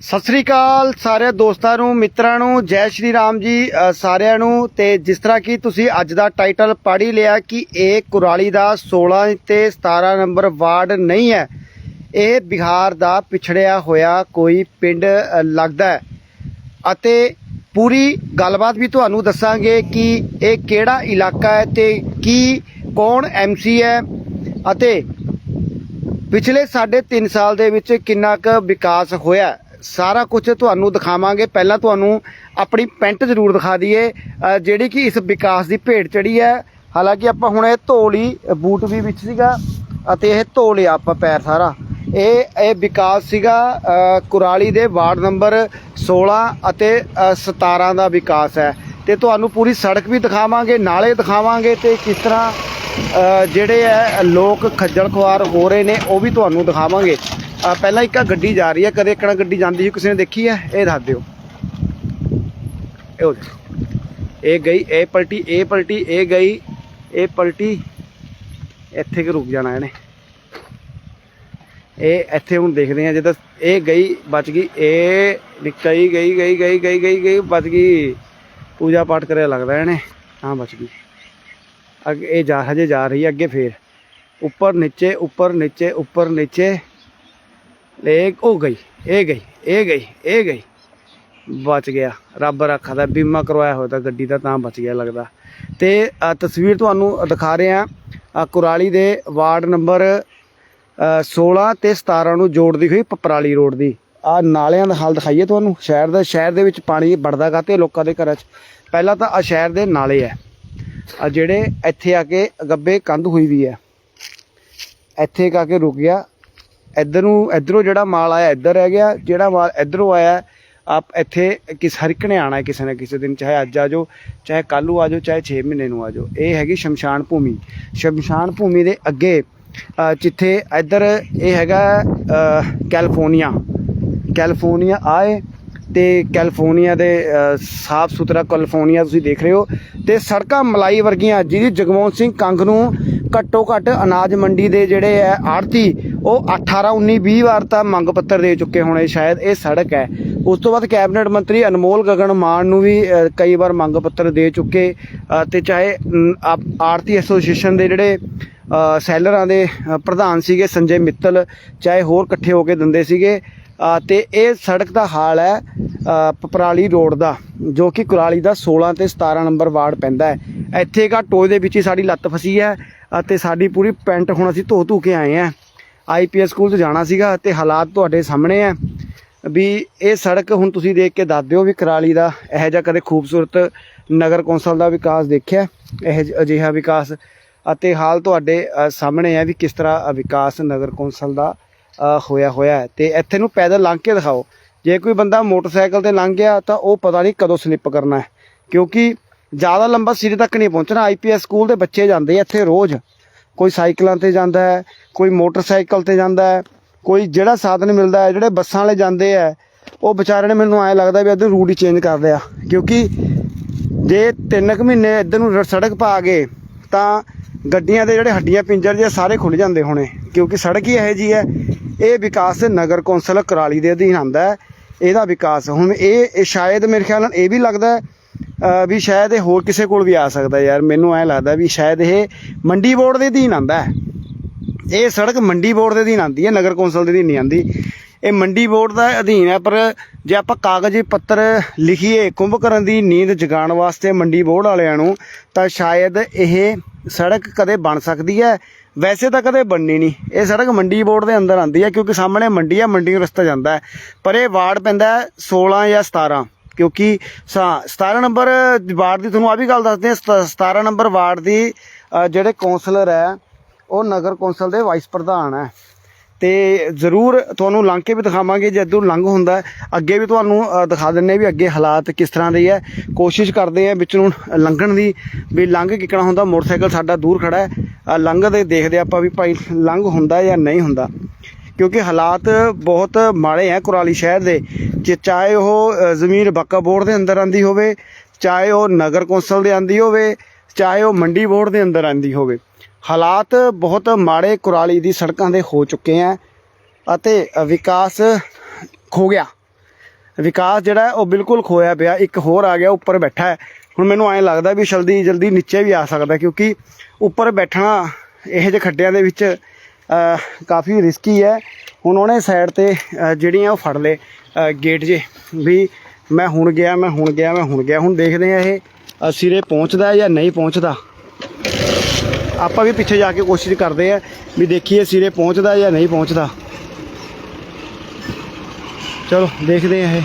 ਸਤਿ ਸ੍ਰੀ ਅਕਾਲ ਸਾਰੇ ਦੋਸਤਾਂ ਨੂੰ, ਮਿੱਤਰਾਂ ਨੂੰ, ਜੈ ਸ਼੍ਰੀ ਰਾਮ ਜੀ ਸਾਰਿਆਂ ਨੂੰ। ਤੇ ਜਿਸ ਤਰ੍ਹਾਂ ਕਿ ਤੁਸੀਂ ਅੱਜ ਦਾ ਟਾਈਟਲ ਪੜ੍ਹ ਹੀ ਲਿਆ ਕਿ ਇਹ ਕੁਰਾਲੀ ਦਾ 16 ਤੇ 17 ਨੰਬਰ ਵਾਰਡ ਨਹੀਂ ਹੈ। ਇਹ ਬਿਹਾਰ ਦਾ ਪਿਛੜਿਆ ਹੋਇਆ ਕੋਈ ਪਿੰਡ ਲੱਗਦਾ ਹੈ। ਅਤੇ ਪੂਰੀ ਗੱਲਬਾਤ ਵੀ ਤੁਹਾਨੂੰ ਦੱਸਾਂਗੇ ਕਿ ਇਹ ਕਿਹੜਾ ਇਲਾਕਾ ਹੈ ਤੇ ਕੀ, ਕੌਣ ਐਮਸੀ ਹੈ। ਅਤੇ ਪਿਛਲੇ ਸਾਢੇ 3 ਸਾਲ ਦੇ ਵਿੱਚ ਕਿੰਨਾ ਕੁ ਵਿਕਾਸ ਹੋਇਆ ਸਾਰਾ ਕੁਝ ਤੁਹਾਨੂੰ ਦਿਖਾਵਾਂਗੇ। ਪਹਿਲਾਂ ਤੁਹਾਨੂੰ ਆਪਣੀ ਪੈਂਟ ਜ਼ਰੂਰ ਦਿਖਾ ਦਈਏ। ਜਿਹੜੀ ਕਿ ਇਸ ਵਿਕਾਸ ਦੀ ਭੇਟ ਚੜੀ ਹੈ। ਹਾਲਾਂਕਿ ਆਪਾਂ ਹੁਣ ਇਹ ਧੋ ਲਈ ਬੂਟ ਵੀ ਵਿੱਚ ਸੀਗਾ ਅਤੇ ਇਹ ਧੋ ਲਿਆ ਆਪਾਂ ਪੈਰ ਸਾਰਾ। ਇਹ ਇਹ ਵਿਕਾਸ ਸੀਗਾ ਕੁਰਾਲੀ ਦੇ ਵਾਰਡ ਨੰਬਰ 16 ਅਤੇ ਅ, 17 ਦਾ ਵਿਕਾਸ ਹੈ। ਤੇ ਤੁਹਾਨੂੰ ਪੂਰੀ ਸੜਕ ਵੀ ਦਿਖਾਵਾਂਗੇ ਨਾਲੇ ਦਿਖਾਵਾਂਗੇ ਤੇ ਕਿਸ ਤਰ੍ਹਾਂ ਜਿਹੜੇ ਹੈ ਲੋਕ ਖੱਜਲ ਖੁਆਰ ਹੋ ਰਹੇ ਨੇ ਉਹ ਵੀ ਤੁਹਾਨੂੰ ਦਿਖਾਵਾਂਗੇ। ਅ, ਪਹਿਲਾਂ ਇੱਕ ਆਹ ਗੱਡੀ ਜਾ ਰਹੀ ਹੈ ਕਦੇ ਕਿਹੜਾ ਗੱਡੀ ਜਾਂਦੀ ਸੀ ਕਿਸੇ ਨੇ ਦੇਖੀ ਹੈ? ਇਹ ਦੱਸ ਦਿਓ। ਇਹ ਇਹ ਗਈ ਇਹ ਪਲਟੀ ਇਹ ਪਲਟੀ ਇਹ ਗਈ ਇਹ ਪਲਟੀ। ਇੱਥੇ ਕਿ ਰੁਕ ਜਾਣਾ ਇਹਨੇ? ਇਹ ਇੱਥੇ ਹੁਣ ਦੇਖਦੇ ਆ ਜਦੋਂ ਇਹ ਗਈ ਬਚ ਗਈ ਇਹ ਨਿਕਈ ਗਈ ਗਈ ਗਈ ਗਈ ਗਈ ਗਈ ਬਚ ਗਈ। ਪੂਜਾ ਪਾਠ ਕਰਿਆ ਲੱਗਦਾ ਇਹਨੇ ਹਾਂ ਬਚ ਗਈ। ਅੱਗੇ ਇਹ ਜਾ ਹਜੇ ਜਾ ਰਹੀ ਹੈ ਅੱਗੇ ਫੇਰ। ਉੱਪਰ ਨੀਚੇ ਉੱਪਰ ਨੀਚੇ ਉੱਪਰ ਨੀਚੇ। ਲੈ ਉਹ ਗਈ ਇਹ ਗਈ ਇਹ ਗਈ ਇਹ ਗਈ। ਬਚ ਗਿਆ। ਰੱਬ ਰੱਖਾ ਦਾ ਬੀਮਾ ਕਰਵਾਇਆ ਹੋਇਆ ਤਾਂ ਗੱਡੀ ਦਾ ਤਾਂ ਬਚ ਗਿਆ ਲੱਗਦਾ। ਤੇ ਤਸਵੀਰ ਤੁਹਾਨੂੰ ਦਿਖਾ ਰਹੇ ਆ ਕੁਰਾਲੀ ਦੇ ਵਾਰਡ ਨੰਬਰ ਅ, 16 ਤੇ 17 ਨੂੰ ਜੋੜਦੀ ਹੋਈ ਪਪਰਾਲੀ ਰੋਡ ਦੀ। ਆ ਨਾਲਿਆਂ ਦਾ ਹਾਲ ਦਿਖਾਈਏ ਤੁਹਾਨੂੰ। ਸ਼ਹਿਰ ਦਾ ਸ਼ਹਿਰ ਦੇ ਵਿੱਚ ਪਾਣੀ ਵੜਦਾ ਕਾਤੇ ਲੋਕਾਂ ਦੇ ਘਰਾਂ 'ਚ। ਪਹਿਲਾਂ ਤਾਂ ਆ ਸ਼ਹਿਰ ਦੇ ਨਾਲੇ ਆ ਆ ਜਿਹੜੇ ਇੱਥੇ ਆ ਕੇ ਗੱਬੇ ਕੰਧ ਹੋਈ ਵੀ ਹੈ। ਇੱਥੇ ਕਾ ਕੇ ਰੁਕ ਗਿਆ। ਇੱਧਰ ਨੂੰ, ਇੱਧਰੋਂ ਜਿਹੜਾ ਮਾਲ ਆਇਆ, ਇੱਧਰ ਰਹਿ ਗਿਆ। ਜਿਹੜਾ ਮਾਲ ਇੱਧਰੋਂ ਆਇਆ, ਆਪ ਇੱਥੇ ਕਿਸ, ਹਰ ਇੱਕ ਨੇ ਆਣਾ ਕਿਸੇ ਨਾ ਕਿਸੇ ਦਿਨ, ਚਾਹੇ ਅੱਜ ਆ ਜਾਓ, ਚਾਹੇ ਕੱਲ੍ਹ ਨੂੰ ਆ ਜਾਓ, ਚਾਹੇ 6 ਮਹੀਨੇ ਨੂੰ ਆ ਜਾਓ। ਇਹ ਹੈਗੀ ਸ਼ਮਸ਼ਾਨ ਭੂਮੀ। ਸ਼ਮਸ਼ਾਨ ਭੂਮੀ ਦੇ ਅੱਗੇ ਜਿੱਥੇ ਇੱਧਰ ਇਹ ਹੈਗਾ ਕੈਲੀਫੋਰਨੀਆ। ਕੈਲੀਫੋਰਨੀਆ ਆਏ ਤੇ ਕੈਲੀਫੋਰਨੀਆ ਦੇ ਸਾਫ਼ ਸੁਥਰਾ ਕੈਲੀਫੋਰਨੀਆ ਤੁਸੀਂ ਦੇਖ ਰਹੇ ਹੋ ਤੇ ਸੜਕਾਂ ਮਲਾਈ ਵਰਗੀਆਂ, ਜਿਹਦੀ ਜਗਮੋਹਨ ਸਿੰਘ ਕੰਗ ਨੂੰ ਘੱਟੋ ਘੱਟ ਅਨਾਜ ਮੰਡੀ ਦੇ ਜਿਹੜੇ ਹੈ ਆੜਤੀ ਉਹ 18 19 20 ਵਾਰ ਤਾਂ ਮੰਗ ਪੱਤਰ ਦੇ ਚੁੱਕੇ ਹੋਣੇ ਸ਼ਾਇਦ ਇਹ ਸੜਕ ਹੈ। ਉਸ ਤੋਂ ਬਾਅਦ ਕੈਬਨਿਟ ਮੰਤਰੀ ਅਨਮੋਲ ਗਗਨ ਮਾਨ ਨੂੰ ਵੀ ਕਈ ਵਾਰ ਮੰਗ ਪੱਤਰ ਦੇ ਚੁੱਕੇ ਅ, ਤੇ ਚਾਹੇ ਮ, ਆੜਤੀ ਐਸੋਸੀਏਸ਼ਨ ਦੇ ਜਿਹੜੇ ਸੈਲਰਾਂ ਦੇ ਪ੍ਰਧਾਨ ਸੀਗੇ ਸੰਜੇ ਮਿੱਤਲ ਚਾਹੇ ਹੋਰ ਇਕੱਠੇ ਹੋ ਕੇ ਦਿੰਦੇ ਸੀਗੇ ਅ, ਤੇ ਇਹ ਸੜਕ ਦਾ ਹਾਲ ਹੈ ਪਪਰਾਲੀ ਰੋਡ ਦਾ ਜੋ ਕਿ ਕੁਰਾਲੀ ਦਾ 16 ਤੇ 17 ਨੰਬਰ ਵਾਰਡ ਪੈਂਦਾ ਹੈ। ਇੱਥੇ ਕਾ ਦੇ ਵਿੱਚ ਹੀ ਸਾਡੀ ਲੱਤ ਫਸੀ ਹੈ ਅਤੇ ਸਾਡੀ ਪੂਰੀ ਪੈਂਟ ਹੁਣ ਅਸੀਂ ਧੋ ਧੂ ਕੇ ਆਏ ਆ ਆਈਪੀਐਸ ਸਕੂਲ 'ਚ ਜਾਣਾ ਸੀਗਾ ਤੇ ਹਾਲਾਤ ਤੁਹਾਡੇ ਸਾਹਮਣੇ ਆ ਵੀ ਇਹ ਸੜਕ ਹੁਣ ਤੁਸੀਂ ਦੇਖ ਕੇ ਦੱਸ ਦਿਓ ਵੀ ਕਰਾਲੀ ਦਾ ਇਹੋ ਜਿਹਾ ਕਦੇ ਖੂਬਸੂਰਤ ਨਗਰ ਕੌਂਸਲ ਦਾ ਵਿਕਾਸ ਦੇਖਿਆ? ਇਹ ਅਜਿਹਾ ਵਿਕਾਸ ਅਤੇ ਹਾਲ ਤੁਹਾਡੇ ਸਾਹਮਣੇ ਹੈ ਵੀ ਕਿਸ ਤਰ੍ਹਾਂ ਵਿਕਾਸ ਨਗਰ ਕੌਂਸਲ ਦਾ ਹੋਇਆ ਹੋਇਆ ਹੈ। ਤੇ ਇੱਥੇ ਨੂੰ ਪੈਦਲ ਲੰਘ ਕੇ ਦਿਖਾਓ। ਜੇ ਕੋਈ ਬੰਦਾ ਮੋਟਰਸਾਈਕਲ ਤੇ ਲੰਘ ਗਿਆ ਤਾਂ ਉਹ ਪਤਾ ਨਹੀਂ ਕਦੋਂ ਸਲਿੱਪ ਕਰਨਾ ਹੈ। ਕਿਉਂਕਿ ਜ਼ਿਆਦਾ ਲੰਬਾ ਸਿਰੇ ਤੱਕ ਨਹੀਂ ਪਹੁੰਚਣਾ। ਆਈਪੀਐਸ ਸਕੂਲ ਦੇ ਬੱਚੇ ਜਾਂਦੇ ਆ ਇੱਥੇ ਰੋਜ਼। ਕੋਈ ਸਾਈਕਲਾਂ ਤੇ ਜਾਂਦਾ ਹੈ, ਕੋਈ ਮੋਟਰਸਾਈਕਲ ਤੇ ਜਾਂਦਾ ਹੈ, ਕੋਈ ਜਿਹੜਾ ਸਾਧਨ ਮਿਲਦਾ ਹੈ, ਜਿਹੜੇ ਬੱਸਾਂ ਵਾਲੇ ਜਾਂਦੇ ਆ ਉਹ ਵਿਚਾਰੇ ਨੇ ਮੈਨੂੰ ਐਂ ਲੱਗਦਾ ਵੀ ਅੱਧੇ ਰੂਟ ਹੀ ਚੇਂਜ ਕਰ ਲਿਆ। ਕਿਉਂਕਿ ਜੇ ਤਿੰਨ ਕੁ ਮਹੀਨੇ ਇੱਧਰ ਨੂੰ ਰ- ਸੜਕ ਪਾ ਗਏ, ਤਾਂ ਗੱਡੀਆਂ ਦੇ ਜਿਹੜੇ ਹੱਡੀਆਂ ਪਿੰਜਰ ਜਿਹੇ ਸਾਰੇ ਖੁੱਲ ਜਾਂਦੇ ਹੋਣੇ। ਕਿਉਂਕਿ ਸੜਕ ਹੀ ਇਹੋ ਜੀ ਹੈ, ਇਹ ਵਿਕਾਸ ਨਗਰ ਕੌਂਸਲ ਕਰਾਲੀ ਦੇ ਅਧੀਨ ਆਉਂਦਾ ਹੈ, ਇਹਦਾ ਵਿਕਾਸ। ਹੁਣ ਇਹ ਸ਼ਾਇਦ ਮੇਰੇ ਖਿਆਲ ਨਾਲ ਇਹ ਵੀ ਲੱਗਦਾ ਵੀ ਸ਼ਾਇਦ ਇਹ ਹੋਰ ਕਿਸੇ ਕੋਲ ਵੀ ਆ ਸਕਦਾ ਯਾਰ, ਮੈਨੂੰ ਐ ਲੱਗਦਾ ਵੀ ਸ਼ਾਇਦ ਇਹ ਮੰਡੀ ਬੋਰਡ ਦੇ ਅਧੀਨ ਆਉਂਦਾ ਹੈ। ਇਹ ਸੜਕ ਮੰਡੀ ਬੋਰਡ ਦੇ ਅਧੀਨ ਆਉਂਦੀ ਹੈ, ਨਗਰ ਕੌਂਸਲ ਦੇ ਅਧੀਨ ਨਹੀਂ ਆਉਂਦੀ। ਇਹ ਮੰਡੀ ਬੋਰਡ ਦਾ ਅਧੀਨ ਹੈ, ਪਰ ਜੇ ਆਪਾਂ ਕਾਗਜ਼ ਪੱਤਰ ਲਿਖੀਏ ਕੁੰਭਕਰਨ ਦੀ ਨੀਂਦ ਜਗਾਉਣ ਵਾਸਤੇ ਮੰਡੀ ਬੋਰਡ ਵਾਲਿਆਂ ਨੂੰ, ਤਾਂ ਸ਼ਾਇਦ ਇਹ ਸੜਕ ਕਦੇ ਬਣ ਸਕਦੀ ਹੈ। ਵੈਸੇ ਤਾਂ ਕਦੇ ਬਣਨੀ ਨਹੀਂ। ਇਹ ਸੜਕ ਮੰਡੀ ਬੋਰਡ ਦੇ ਅੰਦਰ ਆਉਂਦੀ ਹੈ, ਕਿਉਂਕਿ ਸਾਹਮਣੇ ਮੰਡੀ ਹੈ, ਮੰਡੀ ਨੂੰ ਰਸਤਾ ਜਾਂਦਾ ਹੈ। ਪਰ ਇਹ ਵਾਰਡ ਪੈਂਦਾ ਹੈ 16 ਜਾਂ 17 ਕਿਉਂਕਿ ਸਾ- 17 ਨੰਬਰ ਵਾਰਡ ਦੀ ਤੁਹਾਨੂੰ ਆ ਵੀ ਗੱਲ ਦੱਸਦੇ ਹਾਂ 17 ਨੰਬਰ ਵਾਰਡ ਦੀ ਜਿਹੜੇ ਕੌਂਸਲਰ ਹੈ, ਉਹ ਨਗਰ ਕੌਂਸਲ ਦੇ ਵਾਈਸ ਪ੍ਰਧਾਨ ਹੈ। ਤੇ ਜ਼ਰੂਰ ਤੁਹਾਨੂੰ ਲੰਘ ਕੇ ਵੀ ਦਿਖਾਵਾਂਗੇ, ਜੇ ਇੱਧਰੋਂ ਲੰਘ ਹੁੰਦਾ ਅੱਗੇ ਵੀ ਤੁਹਾਨੂੰ ਦਿਖਾ ਦਿੰਨੇ ਵੀ ਅੱਗੇ ਹਾਲਾਤ ਕਿਸ ਤਰ੍ਹਾਂ ਦੇ ਹੈ। ਕੋਸ਼ਿਸ਼ ਕਰਦੇ ਆ ਵਿੱਚ ਨੂੰ ਲੰਘਣ ਦੀ, ਵੀ ਲੰਘ ਕਿਕਣਾ ਹੁੰਦਾ, ਮੋਟਰਸਾਈਕਲ ਸਾਡਾ ਦੂਰ ਖੜਾ ਹੈ। ਲੰਘਦੇ ਦੇਖਦੇ ਆਪਾਂ ਵੀ ਭਾਈ ਲੰਘ ਹੁੰਦਾ ਜਾਂ ਨਹੀਂ ਹੁੰਦਾ। ਕਿਉਂਕਿ ਹਾਲਾਤ ਬਹੁਤ ਮਾੜੇ ਹੈ ਕੁਰਾਲੀ ਸ਼ਹਿਰ ਦੇ। ਚਾਹੇ ਉਹ ਜ਼ਮੀਨ ਬੱਕਾ ਬੋਰਡ ਦੇ ਅੰਦਰ ਆਂਦੀ ਹੋਵੇ, ਚਾਹੇ ਉਹ ਨਗਰ ਕੌਂਸਲ ਦੇ ਆਂਦੀ ਹੋਵੇ, ਚਾਹੇ ਉਹ ਮੰਡੀ ਬੋਰਡ ਦੇ ਅੰਦਰ ਆਂਦੀ ਹੋਵੇ, ਹਾਲਾਤ ਬਹੁਤ ਮਾੜੇ ਕੁਰਾਲੀ ਦੀ ਸੜਕਾਂ ਦੇ ਹੋ ਚੁੱਕੇ ਆ ਅਤੇ ਵਿਕਾਸ ਖੋ ਗਿਆ। ਵਿਕਾਸ ਜਿਹੜਾ ਉਹ ਬਿਲਕੁਲ ਖੋਇਆ ਪਿਆ, ਇੱਕ ਹੋਰ ਆ ਗਿਆ, ਉੱਪਰ ਬੈਠਾ ਹੈ ਹੁਣ ਮੈਨੂੰ ਐਂ ਲੱਗਦਾ ਵੀ ਜਲਦੀ ਜਲਦੀ ਨੀਚੇ ਵੀ ਆ ਸਕਦਾ, ਕਿਉਂਕਿ ਉੱਪਰ ਬੈਠਣਾ ਇਹੋ ਜਿਹੇ ਖੱਡਿਆਂ ਦੇ ਵਿੱਚ ਕਾਫੀ ਰਿਸਕੀ ਹੈ। ਹੁਣ ਉਹਨੇ ਸਾਈਡ ਤੇ ਜਿਹੜੀਆਂ ਉਹ ਫੜ ਲਏ ਗੇਟ ਜੇ। ਵੀ ਮੈਂ ਹੁਣ ਗਿਆ, ਮੈਂ ਹੁਣ ਗਿਆ, ਮੈਂ ਹੁਣ ਗਿਆ। ਹੁਣ ਦੇਖਦੇ ਆ ਇਹ ਸਿਰੇ ਪਹੁੰਚਦਾ ਜਾਂ ਨਹੀਂ ਪਹੁੰਚਦਾ। ਆਪਾਂ ਵੀ ਪਿੱਛੇ ਜਾ ਕੇ ਕੋਸ਼ਿਸ਼ ਕਰਦੇ ਆ ਵੀ ਦੇਖੀਏ ਸਿਰੇ ਪਹੁੰਚਦਾ ਜਾਂ ਨਹੀਂ ਪਹੁੰਚਦਾ। ਚਲੋ, ਦੇਖਦੇ ਆ ਇਹ।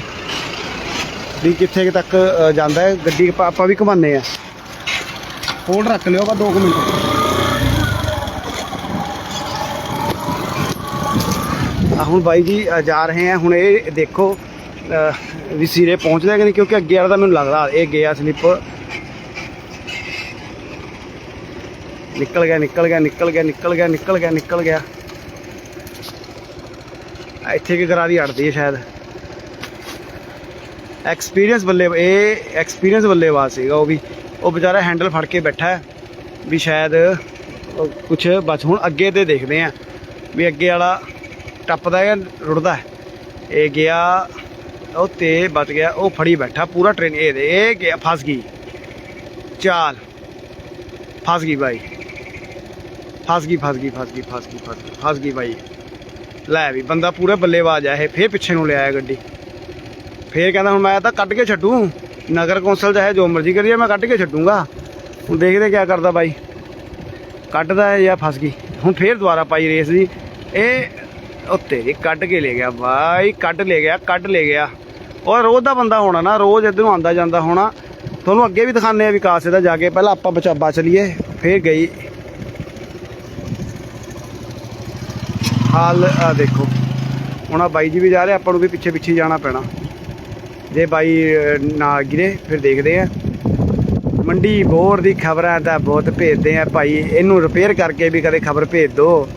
ਵੀ ਕਿੱਥੇ ਤੱਕ ਜਾਂਦਾ ਹੈ। ਗੱਡੀ ਆਪਾਂ- ਆਪਾਂ ਵੀ ਘੁਮਾਉਂਦੇ ਆ ਹੋਲਡ ਰੱਖ ਲਿਓ ਬਾ 2 ਮਿੰਟ। ਹੁਣ ਬਾਈ ਜੀ ਜਾ ਰਹੇ ਆ। ਹੁਣ ਇਹ ਦੇਖੋ ਵੀ ਸਿਰੇ ਪਹੁੰਚਦਾ ਕਿ ਨਹੀਂ, ਕਿਉਂਕਿ ਅੱਗੇ ਵਾਲਾ ਤਾਂ ਮੈਨੂੰ ਲੱਗਦਾ, ਇਹ ਗਿਆ ਸਲਿੱਪ। ਨਿਕਲ ਗਿਆ ਨਿਕਲ ਗਿਆ ਨਿਕਲ ਗਿਆ ਨਿਕਲ ਗਿਆ ਨਿਕਲ ਗਿਆ ਨਿਕਲ ਗਿਆ। ਇੱਥੇ ਕੀ ਕਰਾ ਦੀ ਅੜਦੀ ਹੈ ਸ਼ਾਇਦ। ਐਕਸਪੀਰੀਅੰਸ ਬੱਲੇ, ਇਹ ਐਕਸਪੀਰੀਅੰਸ ਬੱਲੇਬਾਜ਼ ਸੀਗਾ ਉਹ ਵੀ। ਉਹ ਵਿਚਾਰਾ ਹੈਂਡਲ ਫੜ ਕੇ ਬੈਠਾ ਹੈ, ਵੀ ਸ਼ਾਇਦ ਕੁਝ ਬਸ ਹੁਣ ਅੱਗੇ ਤੇ ਦੇਖਦੇ ਆ, ਵੀ ਅੱਗੇ ਵਾਲਾ ਟੱਪਦਾ ਹੈ, ਰੁੜਦਾ ਇਹ ਗਿਆ, ਉਹ ਤੇ ਬਚ ਗਿਆ, ਉਹ ਫੜੀ ਬੈਠਾ, ਪੂਰਾ ਟ੍ਰੇਨ ਇਹ ਦੇ, ਇਹ ਗਿਆ, ਫਸ ਗਈ। ਚਾਲ। ਫਸ ਗਈ ਬਾਈ। ਫਸ ਗਈ ਫਸ ਗਈ ਫਸ ਗਈ ਫਸ ਗਈ ਫਸ ਗਈ ਫਸ ਗਈ ਬਾਈ। ਲੈ ਵੀ, ਬੰਦਾ ਪੂਰਾ ਬੱਲੇਬਾਜ਼ ਆ ਇਹ, ਫੇਰ ਪਿੱਛੇ ਨੂੰ ਲਿਆਇਆ ਗੱਡੀ। ਫੇਰ ਕਹਿੰਦਾ, ਹੁਣ ਮੈਂ ਤਾਂ ਕੱਢ ਕੇ ਛੱਡੂ। ਨਗਰ ਕੌਂਸਲ ਚਾਹੇ ਜੋ ਮਰਜ਼ੀ ਕਰੀਏ, ਮੈਂ ਕੱਢ ਕੇ ਛੱਡੂਗਾ। ਹੁਣ ਦੇਖਦੇ ਕੀ ਕਰਦਾ ਬਾਈ। ਕੱਢਦਾ ਹੈ ਜਾਂ ਫਸ ਗਈ। ਹੁਣ ਫੇਰ ਦੁਬਾਰਾ ਪਾਈ ਰੇਸ ਦੀ। ਇਹ ਉੱਤੇ ਇਹ ਕੱਢ ਕੇ ਲੈ ਗਿਆ ਬਾਈ, ਕੱਢ ਲੈ ਗਿਆ, ਕੱਢ ਲੈ ਗਿਆ। ਔਰ ਰੋਜ਼ ਦਾ ਬੰਦਾ ਹੋਣਾ ਨਾ, ਰੋਜ਼ ਇੱਧਰੋਂ ਆਂਦਾ ਜਾਂਦਾ ਹੋਣਾ। ਤੁਹਾਨੂੰ ਅੱਗੇ ਵੀ ਦਿਖਾਉਂਦੇ ਆ ਵਿਕਾਸ ਇਹਦਾ ਜਾ ਕੇ। ਪਹਿਲਾਂ ਆਪਾਂ ਬਚਾ ਬਚ ਲਈਏ, ਫੇਰ ਗਈ। ਹਾਲ ਆ ਦੇਖੋ। ਹੁਣ ਆ ਬਾਈ ਜੀ ਵੀ ਜਾ ਰਹੇ, ਆਪਾਂ ਨੂੰ ਵੀ ਪਿੱਛੇ ਪਿੱਛੇ ਜਾਣਾ ਪੈਣਾ। ਜੇ ਬਾਈ ਨਾ ਗਿਰੇ, ਫਿਰ ਦੇਖਦੇ ਆ ਮੰਡੀ ਬੋਰ ਦੀ ਖਬਰਾਂ ਤਾਂ ਬਹੁਤ ਭੇਜਦੇ ਆ ਭਾਈ। ਇਹਨੂੰ ਰਿਪੇਅਰ ਕਰਕੇ ਵੀ ਕਦੇ ਖਬਰ ਭੇਜ ਦਿਓ।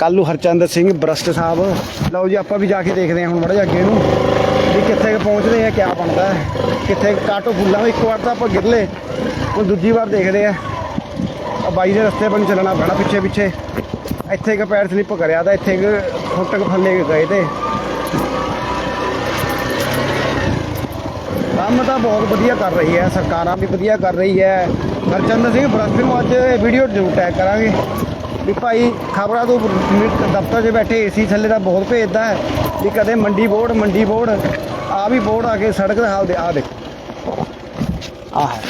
ਕੱਲੂ ਹਰਚੰਦ ਸਿੰਘ ਬਰਸਟ ਸਾਹਿਬ। ਲਓ ਜੀ, ਆਪਾਂ ਵੀ ਜਾ ਕੇ ਦੇਖਦੇ ਹਾਂ ਹੁਣ ਮੜਾ ਅੱਗੇ ਨੂੰ। ਵੀ ਕਿੱਥੇ ਕੁ ਪਹੁੰਚਦੇ ਆ, ਕਿਆ ਬਣਦਾ ਹੈ। ਕਿੱਥੇ ਕਾਟੋ ਫੁੱਲਾਂ ਇੱਕ ਵਾਰ ਤਾਂ ਆਪਾਂ ਗਿਰਲੇ ਹੁਣ ਦੂਜੀ ਵਾਰ ਦੇਖਦੇ ਆ। ਆ ਬਾਈ ਦੇ ਰਸਤੇ ਬਣ ਚੱਲਣਾ ਪੈਣਾ ਪਿੱਛੇ ਪਿੱਛੇ। ਇੱਥੇ ਇੱਕ ਪੈਰ ਸਲਿੱਪ ਕਰਿਆ ਤਾਂ ਇੱਥੇ ਇੱਕ ਫੁੱਟਕ ਥੱਲੇ ਗਏ ਤੇ। ਕੰਮ ਤਾਂ ਬਹੁਤ ਵਧੀਆ ਕਰ ਰਹੀ ਹੈ, ਸਰਕਾਰਾਂ ਵੀ ਵਧੀਆ ਕਰ ਰਹੀ ਹੈ। ਹਰਚੰਦ ਸਿੰਘ ਬਰਸਟ ਨੂੰ ਅੱਜ ਵੀਡੀਓ ਜ਼ਰੂਰ ਟੈਗ ਕਰਾਂਗੇ। ਵੀ ਭਾਈ ਖਬਰਾਂ ਤੋਂ ਦਫ਼ਤਰ 'ਚ ਬੈਠੇ ਏਸੀ ਥੱਲੇ ਦਾ ਬਹੁਤ ਭੇਜਦਾ ਹੈ ਵੀ ਕਦੇ ਮੰਡੀ ਬੋਰਡ ਮੰਡੀ ਬੋਰਡ ਆ ਵੀ ਬੋਰਡ ਆ ਕੇ ਸੜਕ ਦਾ ਹਾਲ ਦੇ ਆ ਦੇਖੋ। ਆ ਹੈ।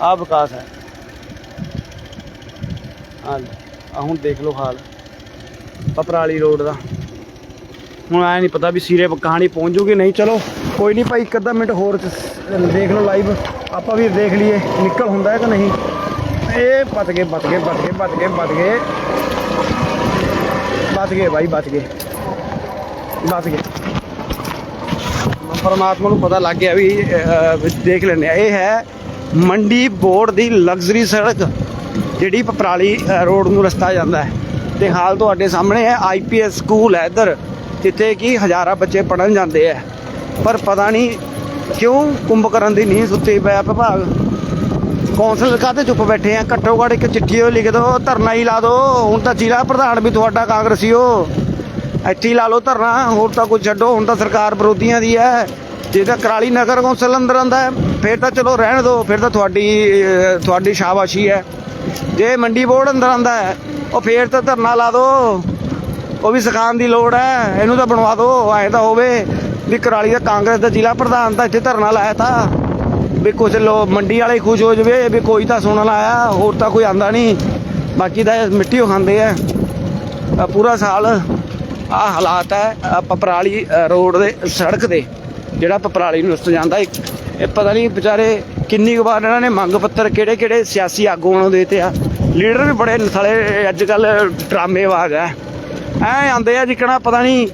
ਆ ਵਿਕਾਸ ਹੈ। ਆ ਹੁਣ ਦੇਖ ਲਓ ਹਾਲ। ਪਪਰਾਲੀ ਰੋਡ ਦਾ। ਹੁਣ ਆਇਆ ਨਹੀਂ ਪਤਾ ਵੀ ਸੀਰੇ ਕਹਾਣੀ ਪਹੁੰਚ ਜੂਗੀ ਨਹੀਂ ਚਲੋ। ਕੋਈ ਨਹੀਂ ਭਾਈ ਇੱਕ ਅੱਧਾ ਮਿੰਟ ਹੋਰ ਦੇਖ ਲਓ ਲਾਈਵ ਆਪਾਂ ਵੀ ਦੇਖ ਲਈਏ ਨਿਕਲ ਹੁੰਦਾ ਹੈ ਕਿ ਨਹੀਂ? ਇਹ ਬਚ ਗਏ ਬਚ ਗਏ ਬਚ ਗਏ ਬਚ ਗਏ ਬਚ ਗਏ। ਬਚ ਗਏ ਭਾਈ ਬਚ ਗਏ। ਬਚ ਗਏ। ਪਰਮਾਤਮਾ ਨੂੰ ਪਤਾ ਲੱਗ ਗਿਆ ਵੀ ਦੇਖ ਲੈਂਦੇ ਆ ਇਹ ਹੈ ਮੰਡੀ ਬੋਰਡ ਦੀ ਲਗਜ਼ਰੀ ਸੜਕ, ਜਿਹੜੀ ਪਪਰਾਲੀ ਰੋਡ ਨੂੰ ਰਸਤਾ ਜਾਂਦਾ ਹੈ। ਤੇ ਹਾਲ ਤੁਹਾਡੇ ਸਾਹਮਣੇ ਹੈ ਆਈਪੀਐਸ ਸਕੂਲ ਹੈ ਇੱਧਰ, ਜਿੱਥੇ ਕਿ ਹਜ਼ਾਰਾਂ ਬੱਚੇ ਪੜਨ ਜਾਂਦੇ ਆ ਪਰ ਪਤਾ ਨਹੀਂ ਕਿਉਂ ਕੁੰਭਕਰਨ ਦੀ ਨੀਂਦ ਸੁੱਤੀ ਪਿਆ ਵਿਭਾਗ। ਕੌਂਸਲ ਕਾਹਦੇ ਚੁੱਪ ਬੈਠੇ ਆ? ਘੱਟੋ ਘੱਟ ਇੱਕ ਚਿੱਠੀ ਉਹ ਲਿਖ ਦਿਓ ਧਰਨਾ ਹੀ ਲਾ ਦਿਓ ਹੁਣ ਤਾਂ ਜ਼ਿਲ੍ਹਾ ਪ੍ਰਧਾਨ ਵੀ ਤੁਹਾਡਾ ਕਾਂਗਰਸੀ ਹੋ ਇੱਥੇ ਹੀ ਲਾ ਲਓ ਧਰਨਾ, ਹੋਰ ਤਾਂ ਕੁਝ ਛੱਡੋ। ਹੁਣ ਤਾਂ ਸਰਕਾਰ ਵਿਰੋਧੀਆਂ ਦੀ ਹੈ ਜੇ ਤਾਂ ਕਰਾਲੀ ਨਗਰ ਕੌਂਸਲ ਅੰਦਰ ਆਂਦਾ ਫਿਰ ਤਾਂ ਚਲੋ ਰਹਿਣ ਦਿਓ ਫਿਰ ਤਾਂ ਤੁਹਾਡੀ ਤੁਹਾਡੀ ਸ਼ਾਬਾਸ਼ੀ ਹੈ ਜੇ ਮੰਡੀ ਬੋਰਡ ਅੰਦਰ ਆਂਦਾ ਉਹ ਫੇਰ ਤਾਂ ਧਰਨਾ ਲਾ ਦਿਓ ਉਹ ਵੀ ਸਿਖਾਉਣ ਦੀ ਲੋੜ ਹੈ ਇਹਨੂੰ ਤਾਂ ਬਣਵਾ ਦਿਓ ਐਂ ਤਾਂ ਹੋਵੇ ਵੀ ਕਰਾਲੀ ਦਾ ਕਾਂਗਰਸ ਦਾ ਜ਼ਿਲ੍ਹਾ ਪ੍ਰਧਾਨ ਤਾਂ ਇੱਥੇ ਧਰਨਾ ਲਾਇਆ ਤਾਂ। ਵੀ ਕੁਝ ਲੋ ਮੰਡੀ ਵਾਲੇ ਖੁਸ਼ ਹੋ ਜਵੇ, ਵੀ ਕੋਈ ਤਾਂ ਸੁਣਨ ਆਇਆ ਹੋਰ ਤਾਂ ਕੋਈ ਆਂਦਾ ਨਹੀਂ ਬਾਕੀ ਤਾਂ ਮਿੱਟੀ ਓ ਖਾਂਦੇ ਆ। ਪੂਰਾ ਸਾਲ ਆ ਹਾਲਾਤ ਹੈ ਪਪਰਾਲੀ ਰੋਡ ਦੇ, ਸੜਕ ਦੇ, ਜਿਹੜਾ ਪਪਰਾਲੀ ਨੂੰ ਰਸਤਾ ਜਾਂਦਾ ਇਹ ਪਤਾ ਨਹੀਂ ਵਿਚਾਰੇ ਕਿੰਨੀ ਕੁ ਵਾਰ ਇਹਨਾਂ ਨੇ ਮੰਗ ਪੱਤਰ ਕਿਹੜੇ ਕਿਹੜੇ ਸਿਆਸੀ ਆਗੂਆਂ ਨੂੰ ਦੇਤੇ ਆ। ਲੀਡਰ ਵੀ ਬੜੇ ਨਸਲੇ ਅੱਜ ਕੱਲ ਡਰਾਮੇਬਾਜ਼ ਆ। ਐ ਆਂਦੇ ਆ ਜਿੱਕਣਾ ਪਤਾ ਨਹੀਂ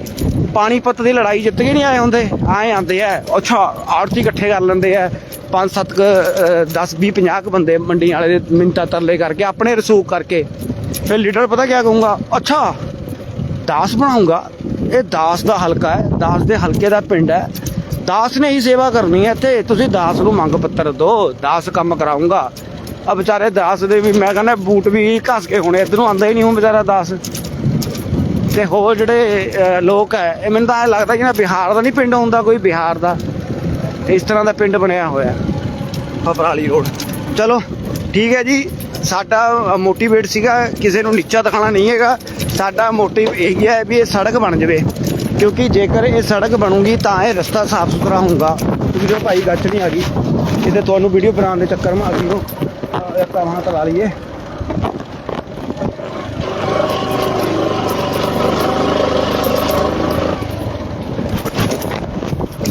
ਪਾਣੀਪਤ ਦੀ ਲੜਾਈ ਜਿੱਤ ਕੇ ਨਹੀਂ ਆਏ ਹੁੰਦੇ ਆਏ ਆਂਦੇ ਆ। ਅੱਛਾ ਆੜਤੀ ਇਕੱਠੇ ਕਰ ਲੈਂਦੇ ਆ। ਪੰਜ ਸੱਤ ਕੁ, ਅ, 10 20 50 ਕੁ ਬੰਦੇ ਮੰਡੀ ਵਾਲੇ ਦੇ ਮਿੰਤਾ ਤਰਲੇ ਕਰਕੇ ਆਪਣੇ ਰਸੂਖ ਕਰਕੇ ਫਿਰ ਲੀਡਰ ਪਤਾ ਕੀ ਕਹੂੰਗਾ? ਅੱਛਾ ਦਾਸ ਬਣਾਉਂਗਾ। ਇਹ ਦਾਸ ਦਾ ਹਲਕਾ ਹੈ ਦਾਸ ਦੇ ਹਲਕੇ ਦਾ ਪਿੰਡ ਹੈ। ਦਾਸ ਨੇ ਹੀ ਸੇਵਾ ਕਰਨੀ ਹੈ ਇੱਥੇ। ਤੁਸੀਂ ਦਾਸ ਨੂੰ ਮੰਗ ਪੱਤਰ ਦਿਓ ਦਾਸ ਕੰਮ ਕਰਾਉਂਗਾ ਆ ਵਿਚਾਰੇ ਦਾਸ ਦੇ ਵੀ ਮੈਂ ਕਹਿੰਦਾ ਬੂਟ ਵੀ ਘਸ ਕੇ ਹੋਣੇ ਇੱਧਰ ਨੂੰ ਆਂਦਾ ਹੀ ਨਹੀਂ ਹੁਣ ਵਿਚਾਰਾ ਦਾਸ। ਤੇ ਹੋਰ ਜਿਹੜੇ ਲੋਕ ਹੈ ਇਹ ਮੈਨੂੰ ਤਾਂ ਲੱਗਦਾ ਜਿਵੇਂ ਬਿਹਾਰ ਦਾ ਨਹੀਂ ਪਿੰਡ ਹੁੰਦਾ ਕੋਈ ਬਿਹਾਰ ਦਾ। ਇਸ ਤਰ੍ਹਾਂ ਦਾ ਪਿੰਡ ਬਣਿਆ ਹੋਇਆ। ਫਬਰਾਲੀ ਰੋਡ। ਚਲੋ ਠੀਕ ਹੈ ਜੀ। ਸਾਡਾ ਮੋਟੀਵੇਟ ਸੀਗਾ ਕਿਸੇ ਨੂੰ ਨੀਚਾ ਦਿਖਾਣਾ ਨਹੀਂ ਹੈਗਾ। ਸਾਡਾ ਮੋਟਿਵ ਇਹੀ ਹੈ ਵੀ ਇਹ ਸੜਕ ਬਣ ਜਾਵੇ। ਕਿਉਂਕਿ ਜੇਕਰ ਇਹ ਸੜਕ ਬਣੂਗੀ ਤਾਂ ਇਹ ਰਸਤਾ ਸਾਫ਼ ਸੁਥਰਾ ਹੋਊਗਾ। ਵੀਡੀਓ ਭਾਈ ਗੱਚ ਨਹੀਂ ਆ ਗਈ ਕਿਤੇ ਤੁਹਾਨੂੰ ਵੀਡੀਓ ਬਣਾਉਣ ਦੇ ਚੱਕਰ ਮਾ ਅਸੀਂ ਉਹ ਤਾਂ ਤਲਾ ਲਈਏ।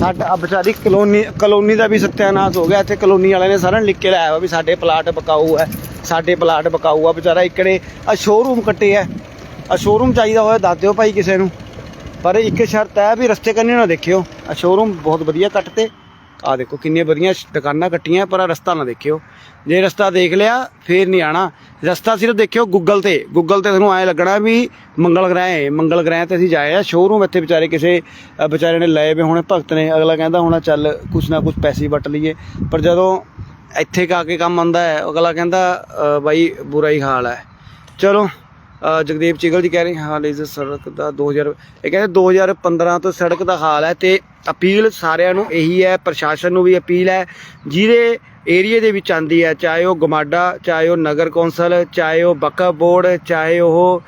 ਸਾਡਾ ਵਿਚਾਰੀ ਕਲੋਨੀ ਕਲੋਨੀ ਦਾ ਵੀ ਸਤਿਆਨਾਸ ਹੋ ਗਿਆ। ਇੱਥੇ ਕਲੋਨੀ ਵਾਲਿਆਂ ਨੇ ਸਾਰਿਆਂ ਨੇ ਲਿਖ ਕੇ ਲਾਇਆ ਵਾ ਵੀ ਸਾਡੇ ਪਲਾਟ ਬਕਾਊ ਹੈ, ਸਾਡੇ ਪਲਾਟ ਬਕਾਊ ਆ। ਵਿਚਾਰਾ ਇੱਕੜੇ ਆ ਸ਼ੋਰੂਮ ਕੱਟੇ ਆ। ਆ ਸ਼ੋਰੂਮ ਚਾਹੀਦਾ ਹੋਇਆ, ਦੱਸ ਦਿਓ ਭਾਈ ਕਿਸੇ ਨੂੰ। ਪਰ ਇੱਕ ਸ਼ਰਤ ਹੈ ਵੀ ਰਸਤੇ ਕੰਨੇ ਨਾ ਦੇਖਿਓ। ਆ ਸ਼ੋਰੂਮ ਬਹੁਤ ਵਧੀਆ ਕੱਟਤੇ। ਆ ਦੇਖੋ ਕਿੰਨੀਆਂ ਵਧੀਆ ਦੁਕਾਨਾਂ ਕੱਟੀਆਂ, ਪਰ ਆਹ ਰਸਤਾ ਨਾ ਦੇਖਿਓ। ਜੇ ਰਸਤਾ ਦੇਖ ਲਿਆ ਫੇਰ ਨਹੀਂ ਆਣਾ। ਰਸਤਾ ਸਿਰਫ ਦੇਖਿਓ ਗੂਗਲ ਤੇ। ਗੂਗਲ ਤੇ ਤੁਹਾਨੂੰ ਐ ਲੱਗਣਾ ਵੀ ਮੰਗਲ ਗ੍ਰਹਿ ਹੈ। ਮੰਗਲ ਗ੍ਰਹਿ ਤੇ ਅਸੀਂ ਜਾਏ ਆ। ਸ਼ੋਰੂਮ ਇੱਥੇ ਵਿਚਾਰੇ ਕਿਸੇ ਵਿਚਾਰੇ ਨੇ ਲਏ ਵੇ ਹੋਣੇ ਭਗਤ ਨੇ। ਅਗਲਾ ਕਹਿੰਦਾ ਹੋਣਾ ਚੱਲ ਕੁਛ ਨਾ ਕੁਛ ਪੈਸੇ ਵੱਟ ਲਈਏ। ਪਰ ਜਦੋਂ ਇੱਥੇ ਕਾ ਕੇ ਕੰਮ ਆਉਂਦਾ ਹੈ ਅਗਲਾ ਕਹਿੰਦਾ ਬਾਈ ਬੁਰਾ ਹੀ ਹਾਲ ਹੈ। ਚਲੋ ਅ, ਜਗਦੀਪ ਚਿਗਲ ਜੀ ਕਹਿ ਰਹੇ ਹਾਲ ਇਸ ਸੜਕ ਦਾ 2000 ਇਹ ਕਹਿੰਦੇ 2015 ਤੋਂ ਸੜਕ ਦਾ ਹਾਲ ਹੈ ਤੇ ਅਪੀਲ ਸਾਰਿਆਂ ਨੂੰ ਇਹੀ ਹੈ ਪ੍ਰਸ਼ਾਸਨ ਨੂੰ ਵੀ ਅਪੀਲ ਹੈ। ਜਿਹਦੇ ਏਰੀਏ ਦੇ ਵਿੱਚ ਆਂਦੀ ਹੈ, ਚਾਹੇ ਉਹ ਗਮਾਡਾ, ਚਾਹੇ ਉਹ ਨਗਰ ਕੌਂਸਲ, ਚਾਹੇ ਉਹ ਬੱਕਾ ਬੋਰਡ, ਚਾਹੇ ਉਹ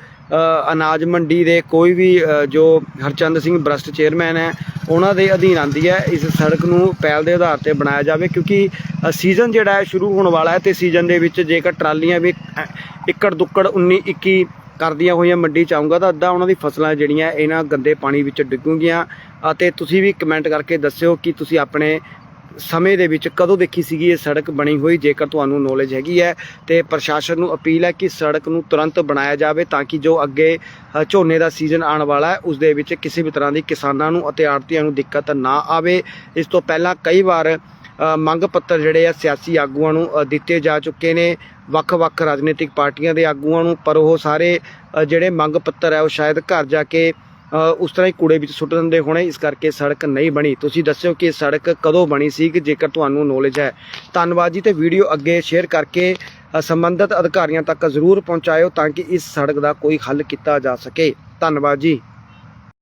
ਅਨਾਜ ਮੰਡੀ ਦੇ ਕੋਈ ਵੀ ਜੋ ਹਰਚੰਦ ਸਿੰਘ ਬਰਸਟ ਚੇਅਰਮੈਨ ਹੈ, ਉਹਨਾਂ ਦੇ ਅਧੀਨ ਆਂਦੀ ਹੈ, ਇਸ ਸੜਕ ਨੂੰ ਪਹਿਲ ਦੇ ਆਧਾਰ ਤੇ ਬਣਾਇਆ ਜਾਵੇ, ਕਿਉਂਕਿ ਸੀਜ਼ਨ ਜਿਹੜਾ ਹੈ ਸ਼ੁਰੂ ਹੋਣ ਵਾਲਾ ਹੈ ਤੇ ਸੀਜ਼ਨ ਦੇ ਵਿੱਚ ਜੇਕਰ ਟਰਾਲੀਆਂ ਵੀ ਇੱਕੜ ਦੁੱਕੜ 19 21 ਕਰਦੀਆਂ ਹੋਈਆਂ ਮੰਡੀ ਚ ਆਉਂਗਾ ਤਾਂ ਅੱਧਾ ਉਹਨਾਂ ਦੀ ਫਸਲਾਂ ਜਿਹੜੀਆਂ, ਇਹਨਾਂ ਗੰਦੇ ਪਾਣੀ ਵਿੱਚ ਡਿੱਗੂਗੀਆਂ। ਅਤੇ ਤੁਸੀਂ ਵੀ ਕਮੈਂਟ ਕਰਕੇ ਦੱਸਿਓ ਕਿ ਤੁਸੀਂ ਆਪਣੇ ਸਮੇਂ ਦੇ ਵਿੱਚ ਕਦੋਂ ਦੇਖੀ ਸੀਗੀ ਇਹ ਸੜਕ ਬਣੀ ਹੋਈ? ਜੇਕਰ ਤੁਹਾਨੂੰ ਨੌਲੇਜ ਹੈਗੀ ਹੈ ਤੇ ਪ੍ਰਸ਼ਾਸਨ ਨੂੰ ਅਪੀਲ ਹੈ ਕਿ ਸੜਕ ਨੂੰ ਤੁਰੰਤ ਬਣਾਇਆ ਜਾਵੇ ਤਾਂ ਕਿ ਜੋ ਅੱਗੇ ਝੋਨੇ ਦਾ ਸੀਜ਼ਨ ਆਉਣ ਵਾਲਾ ਹੈ, ਉਸ ਦੇ ਵਿੱਚ ਕਿਸੇ ਵੀ ਤਰ੍ਹਾਂ ਦੀ ਕਿਸਾਨਾਂ ਨੂੰ ਅਤੇ ਆੜਤੀਆਂ ਨੂੰ ਦਿੱਕਤ ਨਾ ਆਵੇ। ਇਸ ਤੋਂ ਪਹਿਲਾਂ ਕਈ ਵਾਰ ਮੰਗ ਪੱਤਰ ਜਿਹੜੇ ਆ ਸਿਆਸੀ ਆਗੂਆਂ ਨੂੰ ਦਿੱਤੇ ਜਾ ਚੁੱਕੇ ਨੇ। ਵੱਖ-ਵੱਖ ਰਾਜਨੀਤਿਕ ਪਾਰਟੀਆਂ ਦੇ ਆਗੂਆਂ ਨੂੰ, ਪਰ ਉਹ ਸਾਰੇ ਜਿਹੜੇ ਮੰਗ ਪੱਤਰ ਹੈ ਉਹ ਸ਼ਾਇਦ ਘਰ ਜਾ ਕੇ ਉਸ ਤਰ੍ਹਾਂ ਹੀ ਕੂੜੇ ਵਿੱਚ ਸੁੱਟ ਦਿੰਦੇ ਹੋਣੇ, ਇਸ ਕਰਕੇ ਸੜਕ ਨਹੀਂ ਬਣੀ। ਤੁਸੀਂ ਦੱਸਿਓ ਕਿ ਸੜਕ ਕਦੋਂ ਬਣੀ ਸੀ, ਕਿ ਜੇਕਰ ਤੁਹਾਨੂੰ ਨੌਲੇਜ ਹੈ। ਧੰਨਵਾਦ ਜੀ ਤੇ ਵੀਡੀਓ ਅੱਗੇ ਸ਼ੇਅਰ ਕਰਕੇ ਸੰਬੰਧਿਤ ਅਧਿਕਾਰੀਆਂ ਤੱਕ ਜ਼ਰੂਰ ਪਹੁੰਚਾਇਓ ਤਾਂ ਕਿ ਇਸ ਸੜਕ ਦਾ ਕੋਈ ਹੱਲ ਕੀਤਾ ਜਾ ਸਕੇ। ਧੰਨਵਾਦ ਜੀ।